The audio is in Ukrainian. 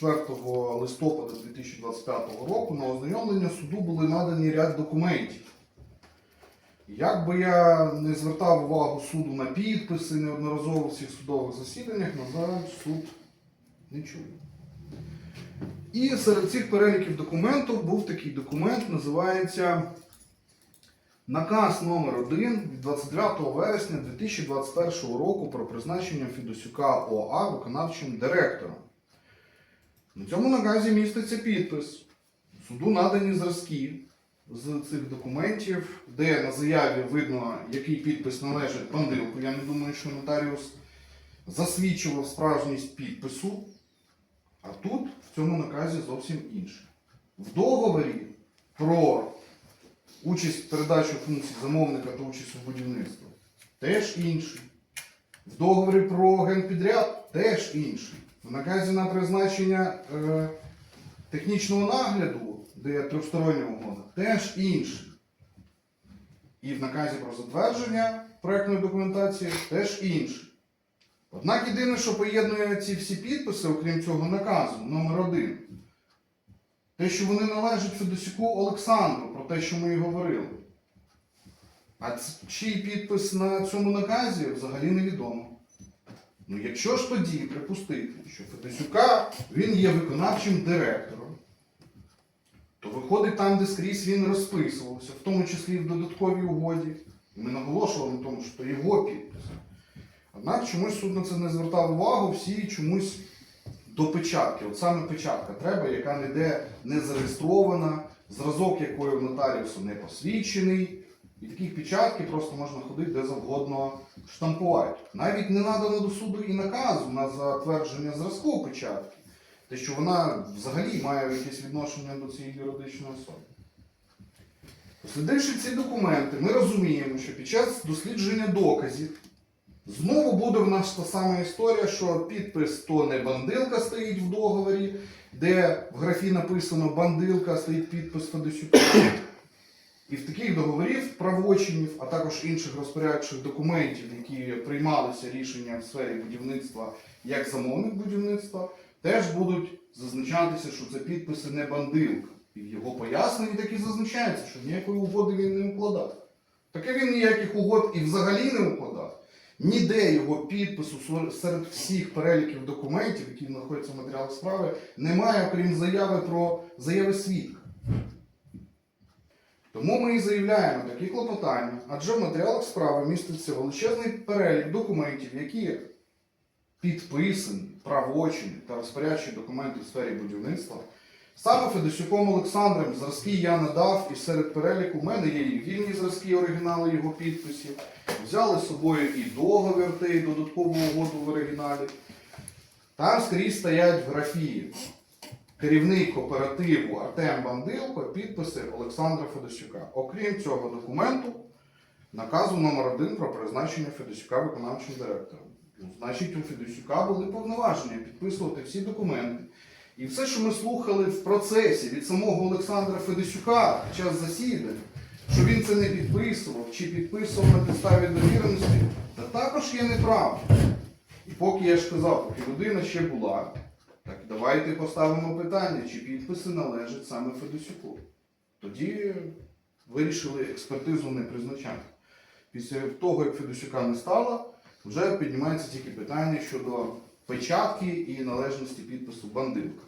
24 листопада 2025 року на ознайомлення суду були надані ряд документів. Як би я не звертав увагу суду на підписи неодноразово в цих судових засіданнях, на жаль, суд не чує. І серед цих переліків документів був такий документ, називається Наказ номер 1 від 29 вересня 2021 року про призначення Фідосюка ОА виконавчим директором. На цьому наказі міститься підпис. Суду надані зразки з цих документів, де на заяві видно, який підпис належить пандилку. Я не думаю, що нотаріус засвідчував справжність підпису. А тут в цьому наказі зовсім інше. В договорі про участь в передачу функцій замовника та участь у будівництві теж інший. В договорі про генпідряд теж інший. В наказі на призначення е, технічного нагляду, де є трьохстороння угода, теж інший. І в наказі про затвердження проектної документації теж інший. Однак єдине, що поєднує ці всі підписи, окрім цього наказу, номер один, те, що вони належать Федосюку Олександру, про те, що ми і говорили. А чий підпис на цьому наказі взагалі невідомо. Ну, якщо ж тоді припустити, що Федосюка він є виконавчим директором, то виходить там, де скрізь він розписувався, в тому числі в додатковій угоді. Ми наголошували на тому, що його підпис. Однак чомусь суд на це не звертав увагу, всі чомусь до печатки. От саме печатка треба, яка ніде не зареєстрована, зразок якої в нотаріусу не посвідчений. І таких печатки просто можна ходити де завгодно штампувати. Навіть не надано до суду і наказу на затвердження зразку печатки, те, що вона взагалі має якесь відношення до цієї юридичної особи. Дослідивши ці документи, ми розуміємо, що під час дослідження доказів Знову буде в нас та сама історія, що підпис то не бандилка стоїть в договорі, де в графі написано бандилка, стоїть підпис Федосюка. І в таких договорів правочинів, а також інших розпорядчих документів, які приймалися рішення в сфері будівництва як замовник будівництва, теж будуть зазначатися, що це підписи не бандилка. І його поясненні так і зазначається, що ніякої угоди він не укладав. Таке він ніяких угод і взагалі не укладав. Ніде його підпису серед всіх переліків документів, які знаходяться в матеріалах справи, немає, окрім заяви про заяви свідка. Тому ми і заявляємо такі клопотання, адже в матеріалах справи міститься величезний перелік документів, які підписані, правочини та розпорядчі документи в сфері будівництва. Саме Федосюком Олександром зразки я надав, і серед переліку в мене є і вільні зразки, оригінали його підписів. Взяли з собою і договір, та і додаткову угоду в оригіналі. Там скрізь стоять в графі керівник кооперативу Артем Бандилко, підписи Олександра Федосюка. Окрім цього документу, наказу номер 1 про призначення Федосюка виконавчим директором. Ну, значить, у Федосюка були повноваження підписувати всі документи. І все, що ми слухали в процесі від самого Олександра Федосюка під час засідань, що він це не підписував чи підписував на підставі довіреності, та також є неправда. І поки я ж казав, поки людина ще була, так давайте поставимо питання, чи підписи належать саме Федосюку. Тоді вирішили експертизу не призначати. Після того, як Федосюка не стало, вже піднімається тільки питання щодо печатки і належності підпису бандилка.